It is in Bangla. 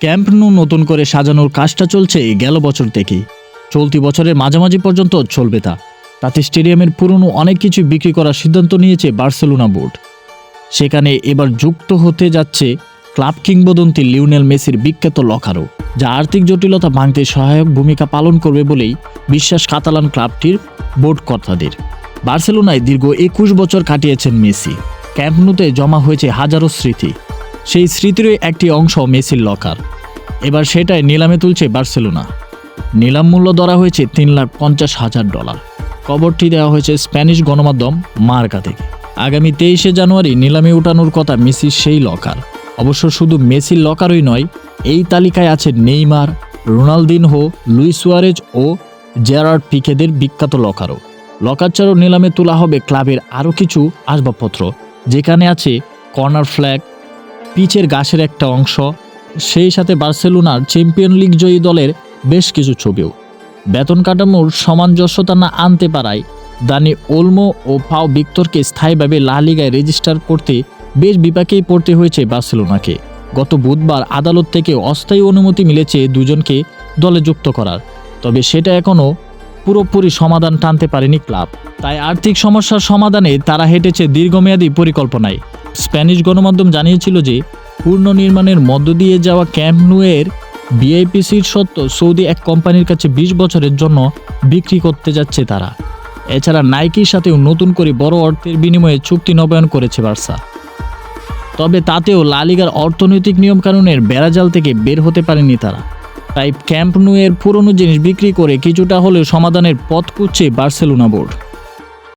ক্যাম্প নু নতুন করে সাজানোর কাজটা চলছে গেল বছর থেকেই। চলতি বছরের মাঝামাঝি পর্যন্ত চলবে তা। তাতে স্টেডিয়ামের পুরনো অনেক কিছু বিক্রি করার সিদ্ধান্ত নিয়েছে বার্সেলোনা বোর্ড। সেখানে এবার যুক্ত হতে যাচ্ছে ক্লাব কিংবদন্তি লিওনেল মেসির বিখ্যাত লকারও, যা আর্থিক জটিলতা ভাঙতে সহায়ক ভূমিকা পালন করবে বলেই বিশ্বাস কাতালান ক্লাবটির বোর্ড কর্তাদের। বার্সেলোনায় দীর্ঘ একুশ বছর কাটিয়েছেন মেসি। ক্যাম্পনুতে জমা হয়েছে হাজারো স্মৃতি। সেই স্মৃতিরই একটি অংশ মেসির লকার। এবার সেটাই নিলামে তুলছে বার্সেলোনা। নিলাম মূল্য ধরা হয়েছে তিন লাখ পঞ্চাশ হাজার ডলার। কবরটি দেওয়া হয়েছে স্প্যানিশ গণমাধ্যম মার্কা থেকে। আগামী তেইশে জানুয়ারি নিলামে উঠানোর কথা মেসির সেই লকার। অবশ্য শুধু মেসির লকারই নয়, এই তালিকায় আছে নেইমার, রোনালদিনহো লুইস সুয়ারেজ ও জেরার্ড পিকেদের বিখ্যাত লকারও। লকার ছাড়াও নিলামে তোলা হবে ক্লাবের আরও কিছু আসবাবপত্র, যেখানে আছে কর্নার ফ্ল্যাগ পিচের গাছের একটা অংশ, সেই সাথে বার্সেলোনার চ্যাম্পিয়ন লিগ জয়ী দলের বেশ কিছু ছবিও। বেতন কাঠামোর সামঞ্জস্যতা না আনতে পারায় দানি ওলমো ও পাও ভিক্টরকে স্থায়ীভাবে লা লিগায় রেজিস্টার করতে বেশ বিপাকেই পড়তে হয়েছে বার্সেলোনাকে। গত বুধবার আদালত থেকে অস্থায়ী অনুমতি মিলেছে দুজনকে দলে যুক্ত করার। তবে সেটা এখনও পুরোপুরি সমাধান টানতে পারেনি ক্লাব। তাই আর্থিক সমস্যার সমাধানে তারা হেঁটেছে দীর্ঘমেয়াদী পরিকল্পনায়। স্প্যানিশ গণমাধ্যম জানিয়েছিল যে পুনর্নির্মাণের মধ্য দিয়ে যাওয়া ক্যাম্প নুয়ের বিআইপিসির সত্ত্ব সৌদি এক কোম্পানির কাছে বিশ বছরের জন্য বিক্রি করতে যাচ্ছে তারা। এছাড়া নাইকির সাথেও নতুন করে বড় অর্থের বিনিময়ে চুক্তি নবায়ন করেছে বার্সা। তবে তাতেও লালিগার অর্থনৈতিক নিয়মকানুনের বেড়াজাল থেকে বের হতে পারেনি তারা। তাই ক্যাম্প নুয়ের পুরনো জিনিস বিক্রি করে কিছুটা হলেও সমাধানের পথ খুঁজছে বার্সেলোনা বোর্ড।